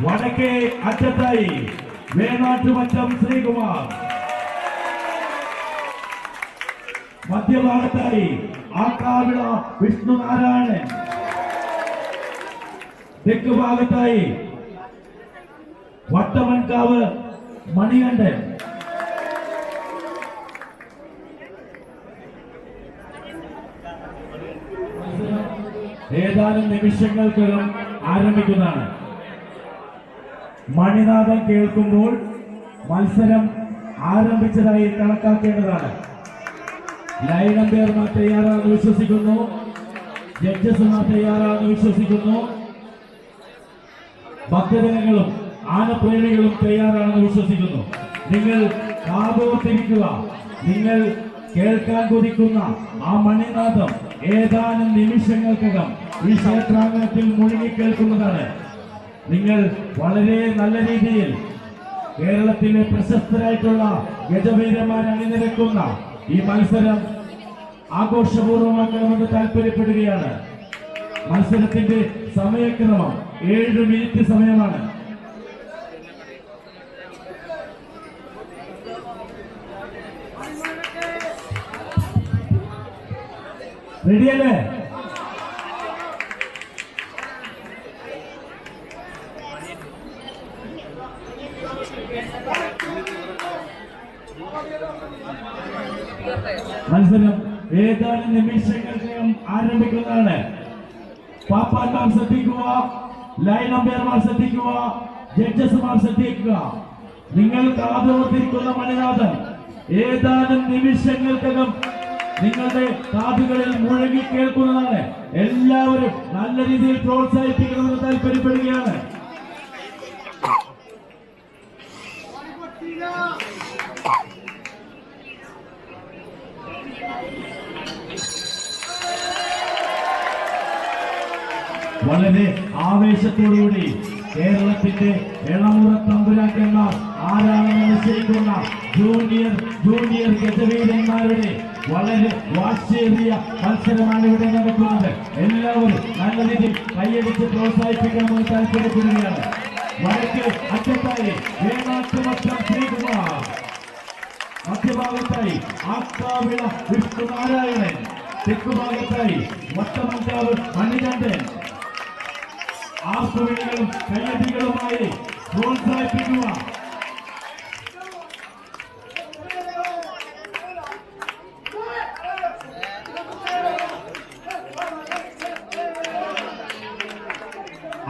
വടക്കേ അറ്റത്തായി വേണാട്ടുമറ്റം ശ്രീകുമാർ. മധ്യഭാഗത്തായി ആക്കാവിള വിഷ്ണുനാരായണൻ. തെക്ക് ഭാഗത്തായി വട്ടമൺകാവ് മണികണ്ഠൻ. ഏതാനും നിമിഷങ്ങൾക്കകം ആരംഭിക്കുന്നതാണ്. മണിനാഥം കേൾക്കുമ്പോൾ മത്സരം ആരംഭിച്ചതായി കണക്കാക്കേണ്ടതാണ്. ലൈൻ അമ്പയർമാർ തയ്യാറാണെന്ന് വിശ്വസിക്കുന്നു. ജഡ്ജസ്മാർ തയ്യാറാണെന്ന് വിശ്വസിക്കുന്നു. ഭക്തജനങ്ങളും ആനപ്രേമികളും തയ്യാറാണെന്ന് വിശ്വസിക്കുന്നു. നിങ്ങൾ കാതോർത്തിരിക്കുക. നിങ്ങൾ കേൾക്കാൻ കൊതിക്കുന്ന ആ മണിനാഥം ഏതാനും നിമിഷങ്ങൾക്കകം ഈ ക്ഷേത്രാങ്കണത്തിൽ മുഴുകി കേൾക്കുന്നതാണ്. നിങ്ങൾ വളരെ നല്ല രീതിയിൽ കേരളത്തിലെ പ്രശസ്തരായിട്ടുള്ള ഗജവീരന്മാർ അണിനിരക്കുന്ന ഈ മത്സരം ആഘോഷപൂർവമാക്കണമെന്ന് താല്പര്യപ്പെടുകയാണ് മത്സരത്തിന്റെ സമയക്രമം ഏഴ് മിനിറ്റ് സമയമാണ്. റെഡിയല്ലേ മത്സരം ഏതാനും നിമിഷങ്ങൾക്കകം ആരംഭിക്കുന്നതാണ്. പാപ്പാന്മാർ ശ്രദ്ധിക്കുക ലൈൻ അമ്പയർമാർ ശ്രദ്ധിക്കുക ജഡ്ജസ്മാർ ശ്രദ്ധിക്കുക. നിങ്ങൾ കാതോർത്തിരിക്കുന്ന മണിനാഥൻ ഏതാനും നിമിഷങ്ങൾക്കകം നിങ്ങളുടെ കാതുകളിൽ മുഴങ്ങി കേൾക്കുന്നതാണ്. എല്ലാവരും നല്ല രീതിയിൽ പ്രോത്സാഹിപ്പിക്കണമെന്ന് താല്പര്യപ്പെടുകയാണ്. വളരെ ആവേശത്തോടുകൂടി കേരളത്തിന്റെ ഇളമുറ തമ്പുരാക്കന്മാർ ആരാണെന്ന് നിശ്ചയിക്കുന്ന ജൂനിയർ ജൂനിയർ ഗജവീരന്മാരുടെ വളരെ വാശിയേറിയ മത്സരമാണ് ഇവിടെ നടക്കുന്നത്. എല്ലാവരും നല്ല രീതിയിൽ കൈയടിച്ച് പ്രോത്സാഹിപ്പിക്കണമെന്ന് താല്പര്യപ്പെടുകയാണ്. വടക്ക് അറ്റത്തായി വേണാട്ടുമറ്റം മധ്യഭാഗത്തായി ആക്കാവിള വിഷ്ണുനാരായണൻ തെക്കുഭാഗത്തായി വട്ടമഞ്ചാവ് മണികണ്ഠൻ ആർപ്പുവിളികളും കയ്യടികളുമായി പ്രോത്സാഹിപ്പിക്കുക.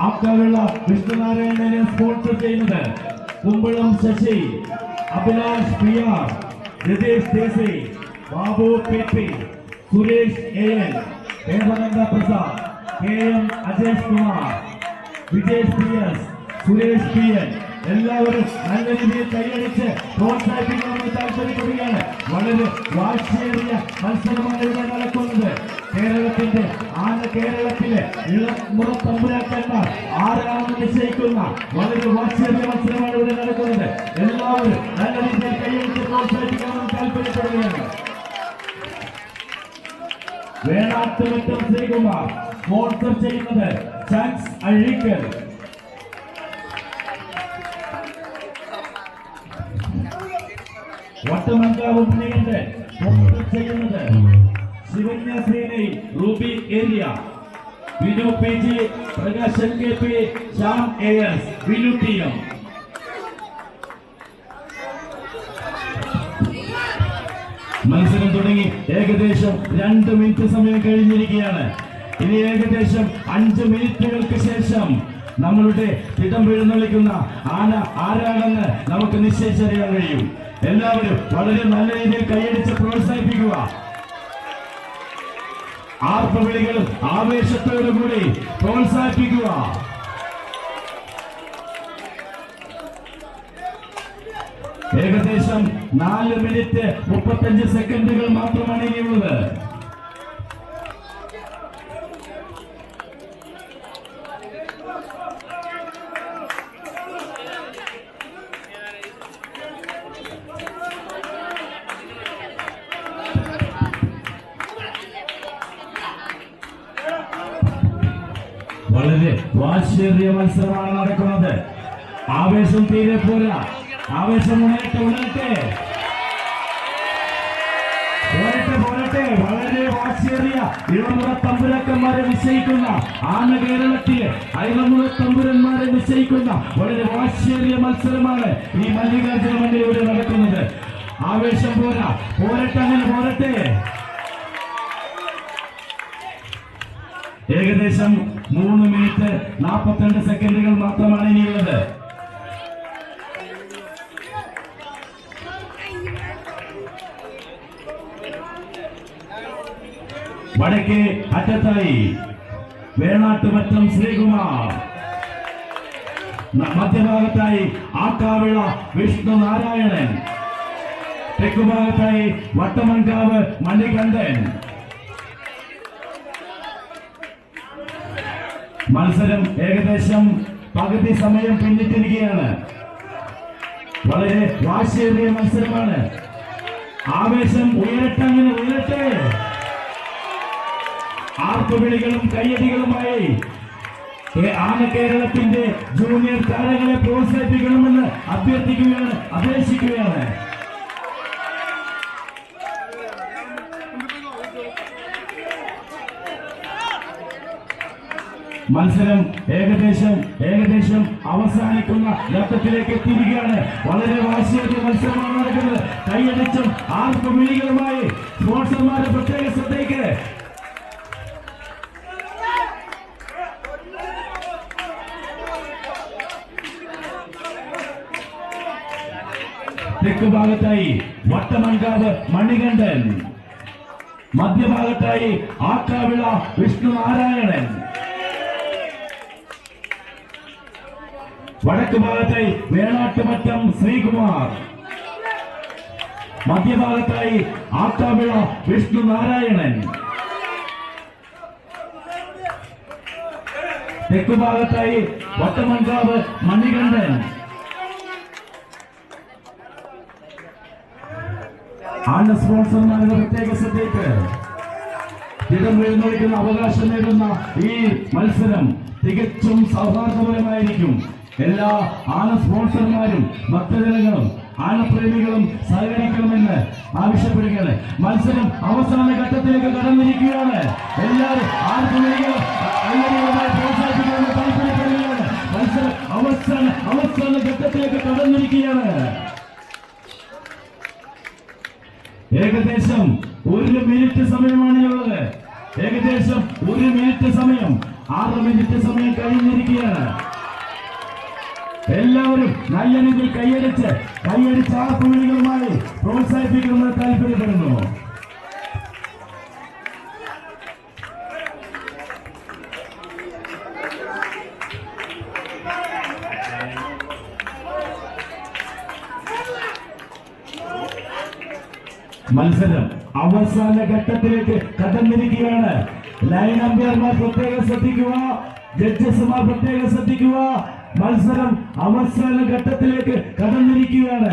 ആക്കാവിള വിഷ്ണുനാരായണനെ സ്പോൺസർ ചെയ്യുന്നത് കുമ്പളം ശശി അഭിലാഷ് പി ആർ. रितेश देसे Babu peppy Suresh AN Devanand Prasad K M Ajay Kumar Vijay Suresh PN എല്ലാവരും നല്ല രീതിയിൽ കൈയടിച്ച് പ്രോത്സാഹിപ്പിക്കണമെന്ന് താല്പര്യപ്പെടുകയാണ്. വളരെ വാശിയേറിയ മത്സരമാണ് ഇവിടെ നടക്കുന്നത്. കേരളത്തിന്റെ ആന കേരളത്തിലെ ഇളമുറ തമ്പുരാക്കന്മാർ ആരാണെന്ന് നിശ്ചയിക്കുന്ന വളരെ വാശിയേറിയ മത്സരമാണ് ഇവിടെ നടക്കുന്നത്. എല്ലാവരും നല്ല രീതിയിൽ കൈയടിച്ച് പ്രോത്സാഹിപ്പിക്കണമെന്ന് താല്പര്യപ്പെടുകയാണ്. വേണാട്ടുമറ്റം ശ്രീകുമാർ സ്പോൺസർ ചെയ്യുന്നത് ചാൻസ് അഴീക്കൽ. വട്ടമങ്കാവ് സ്പോൺസർ ചെയ്യുന്നത് Shivanya സേനൈ Ruby area. Vinu P G Prakashan K P Shyam A S. Vinu T M. മത്സരം തുടങ്ങി ഏകദേശം രണ്ട് മിനിറ്റ് സമയം കഴിഞ്ഞിരിക്കുകയാണ്. ഇനി ഏകദേശം അഞ്ച് മിനിറ്റുകൾക്ക് ശേഷം നമ്മളുടെ തിടം എഴുന്നള്ളിക്കുന്ന ആന ആരാണെന്ന് നമുക്ക് നിശ്ചയിച്ചറിയാൻ കഴിയും. എല്ലാവരും വളരെ നല്ല രീതിയിൽ കൈയടിച്ച് പ്രോത്സാഹിപ്പിക്കുക. ആർപ്പവിളികൾ ആവേശത്തോടുകൂടി പ്രോത്സാഹിപ്പിക്കുക. ഏകദേശം നാല് മിനിറ്റ് മുപ്പത്തഞ്ച് സെക്കൻഡുകൾ മാത്രമാണ് ഇനിയുള്ളത്. വാശേറിയ മത്സരമാണ് നടക്കുന്നത്. ആവേശം തീരെ പോരാ. ആവേശം ഉണരട്ടെ ഉണരട്ടെ പോരട്ടെ വളരെ വാശിയേറിയ ഇളമുറ തമ്പുരാക്കന്മാരെ നിശ്ചയിക്കുന്ന ആന കേരളത്തിലെ ഇളമുറ തമ്പുരന്മാരെ നിശ്ചയിക്കുന്ന വളരെ വാശിയേറിയ മത്സരമാണ് ഈ മല്ലികാർജുന മണ്ഡലൂടെ നടക്കുന്നത്. ആവേശം പോരാ. പോരട്ടെ അങ്ങനെ പോരട്ടെ. ഏകദേശം മൂന്ന് മിനിറ്റ് നാൽപ്പത്തിരണ്ട് സെക്കൻഡുകൾ മാത്രമാണ് ഇനിയുള്ളത്. വടക്കേ അറ്റത്തായി വേണാട്ടുമറ്റം ശ്രീകുമാർ. മധ്യഭാഗത്തായി ആക്കാവിള വിഷ്ണു നാരായണൻ തെക്കുഭാഗത്തായി വട്ടമൺകാവ് മണികണ്ഠൻ. മത്സരം ഏകദേശം പകുതി സമയം പിന്നിട്ടിരിക്കുകയാണ്. വളരെ വാശിയേറിയ മത്സരമാണ്. ആവേശം ഉയരട്ടെ അങ്ങനെ ഉയരട്ടെ. ആർപ്പുവിളികളും കയ്യടികളുമായി ആന കേരളത്തിന്റെ ജൂനിയർ താരങ്ങളെ പ്രോത്സാഹിപ്പിക്കണമെന്ന് അഭ്യർത്ഥിക്കുകയാണ് അപേക്ഷിക്കുകയാണ്. മത്സരം ഏകദേശം ഏകദേശം അവസാനിക്കുന്ന ഘട്ടത്തിലേക്ക് എത്തിയിരിക്കുകയാണ്. വളരെ വാശിയേറിയ മത്സരമാണ് നടക്കുന്നത്. കൈയടിച്ചും ആർപ്പുവിളികളുമായി സ്പോൺസർമാരുടെ പ്രത്യേക ശ്രദ്ധയ്ക്ക് തെക്ക് ഭാഗത്തായി വട്ടമൺകാവ് മണികണ്ഠൻ. മധ്യഭാഗത്തായി ആക്കാവിള വിഷ്ണു നാരായണൻ. വടക്ക് ഭാഗത്തായി വേണാട്ടുമറ്റം ശ്രീകുമാർ. മധ്യഭാഗത്തായി ആക്കാവിള വിഷ്ണു നാരായണൻ. തെക്ക് ഭാഗത്തായി വട്ടമൺകാവ് മണികണ്ഠൻ. ആണ് സ്പോൺസർമാരുടെ പ്രത്യേക ശ്രദ്ധയ്ക്ക് ഇടം എഴുന്നള്ളിക്കുന്ന അവകാശം നേടുന്ന ഈ മത്സരം തികച്ചും സൗഹാർദ്ദപരമായിരിക്കും. എല്ലാ ആന സ്പോൺസർമാരും ഭക്തജനങ്ങളും ആനപ്രേമികളും സഹകരിക്കണമെന്ന് ആവശ്യപ്പെടുകയാണ്. മത്സരം അവസാന ഘട്ടത്തിലേക്ക് കടന്നിരിക്കുകയാണ്. എല്ലാവരും മത്സരം അവസാന അവസാന ഘട്ടത്തിലേക്ക് കടന്നിരിക്കുകയാണ്. ഏകദേശം ഒരു മിനിറ്റ് സമയമാണ് ഉള്ളത് ഏകദേശം ഒരു മിനിറ്റ് സമയം ആറ് മിനിറ്റ് സമയം കഴിഞ്ഞിരിക്കുകയാണ്. എല്ലാവരും നല്ല രീതിയിൽ കൈയടിച്ച് കൈയടിച്ച് ആർപ്പുവിളികളുമായി പ്രോത്സാഹിപ്പിക്കണമെന്ന് താല്പര്യപ്പെടുന്നു. മത്സരം അവസാന ഘട്ടത്തിലേക്ക് കടന്നിരിക്കുകയാണ്. ലൈൻ അമ്പയർമാർ പ്രത്യേകം ശ്രദ്ധിക്കുക. ജഡ്ജസ്മാർ പ്രത്യേകം ശ്രദ്ധിക്കുക. മത്സരം അവസാന ഘട്ടത്തിലേക്ക് കടന്നിരിക്കുകയാണ്.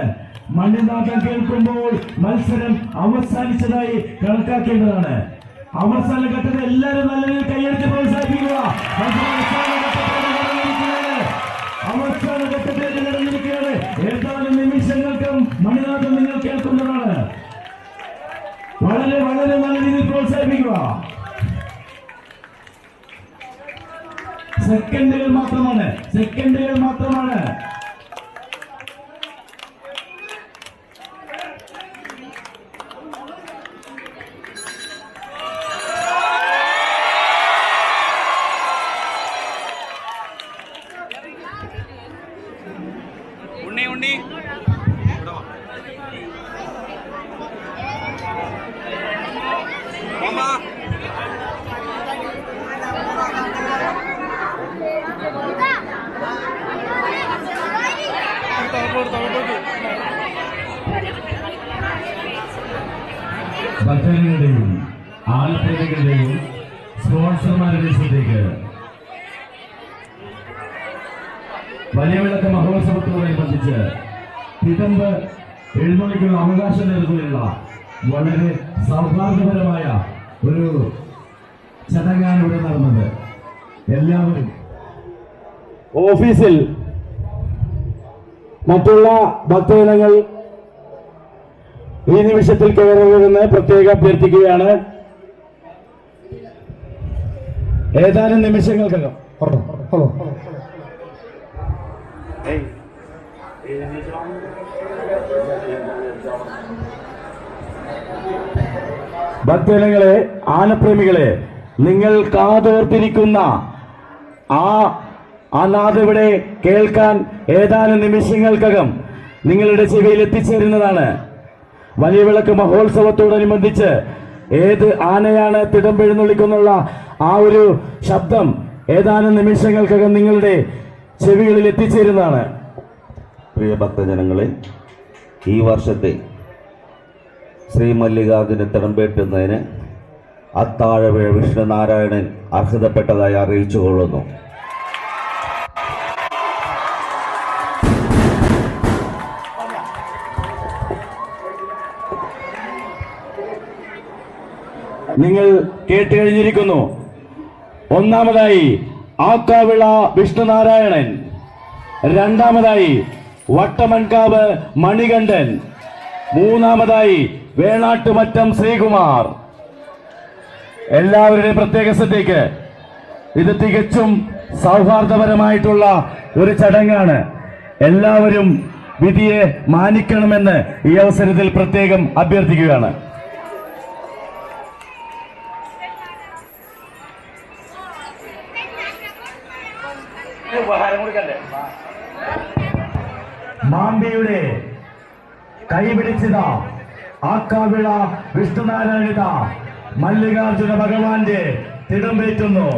മണ്ണിനാഥം കേൾക്കുമ്പോൾ മത്സരം അവസാനിച്ചതായി കണക്കാക്കേണ്ടതാണ്. അവസാന ഘട്ടത്തിൽ എല്ലാവരും നല്ല രീതിയിൽ കൈയടിച്ച് പ്രോത്സാഹിപ്പിക്കുക. അവസാന ഘട്ടത്തിലേക്ക് കടന്നിരിക്കുകയാണ്. ഏതാനും നിമിഷങ്ങൾക്കും മണിനാഥം നിങ്ങൾ കേൾക്കുന്നതാണ്. വളരെ വളരെ നല്ല രീതിയിൽ പ്രോത്സാഹിപ്പിക്കുക. സെക്കൻഡുകൾ മാത്രമാണ്. സെക്കൻഡുകൾ മാത്രമാണ്. ഉണ്ണി ഉണ്ണി. ഭക്തജനങ്ങളുടെയും ആലപ്രതികളുടെയും സ്പോൺസർമാരുടെ ശ്രദ്ധയ്ക്ക് വലിയ വിളക്ക് മഹോത്സവത്തോടനുബന്ധിച്ച് തിടമ്പ് എഴുന്നള്ളിക്കുള്ള അവകാശം നേടുന്നതിനുള്ള വളരെ സൗഹാർദ്ദപരമായ ഒരു ചടങ്ങാണ് ഇവിടെ നടന്നത്. എല്ലാവരും ഓഫീസിൽ മറ്റുള്ള ഭക്തജനങ്ങൾ ഈ നിമിഷത്തിൽ കയറരുതെന്ന് പ്രത്യേകം അഭ്യർത്ഥിക്കുകയാണ്. ഏതാനും നിമിഷങ്ങൾക്കകം. ഭക്തജനങ്ങളെ ആനപ്രേമികളെ നിങ്ങൾ കാതോർത്തിരിക്കുന്ന ആ ആ നാദ് കേൾക്കാൻ ഏതാനും നിമിഷങ്ങൾക്കകം നിങ്ങളുടെ ചെവിയിൽ എത്തിച്ചേരുന്നതാണ്. വലിയ വിളക്ക് മഹോത്സവത്തോടനുബന്ധിച്ച് ഏത് ആനയാണ് തിടമ്പെഴുന്നള്ളിക്കുന്നുള്ള ആ ഒരു ശബ്ദം ഏതാനും നിമിഷങ്ങൾക്കകം നിങ്ങളുടെ ചെവികളിൽ എത്തിച്ചേരുന്നതാണ്. പ്രിയ ഭക്തജനങ്ങളെ ഈ വർഷത്തെ ശ്രീ മല്ലികാർജുന തിടമ്പേറ്റുന്നതിന് അത്താഴവിഴ വിഷ്ണുനാരായണൻ അർഹതപ്പെട്ടതായി അറിയിച്ചുകൊള്ളുന്നു. നിങ്ങൾ കേട്ട് കഴിഞ്ഞിരിക്കുന്നു ഒന്നാമതായി ആക്കാവിള വിഷ്ണുനാരായണൻ. രണ്ടാമതായി വട്ടമൺകാവ് മണികണ്ഠൻ. മൂന്നാമതായി വേണാട്ടുമറ്റം ശ്രീകുമാർ. എല്ലാവരുടെയും പ്രത്യേക ശ്രദ്ധയ്ക്ക് ഇത് തികച്ചും സൗഹാർദ്ദപരമായിട്ടുള്ള ഒരു ചടങ്ങാണ്. എല്ലാവരും വിധിയെ മാനിക്കണമെന്ന് ഈ അവസരത്തിൽ പ്രത്യേകം അഭ്യർത്ഥിക്കുകയാണ്. മാമ്പിയുടെ കൈപിടിച്ചത ആക്കാവിള വിഷ്ണുനാരായണിത മല്ലികാർജുന ഭഗവാന്റെ തിടമ്പേറ്റുന്നു.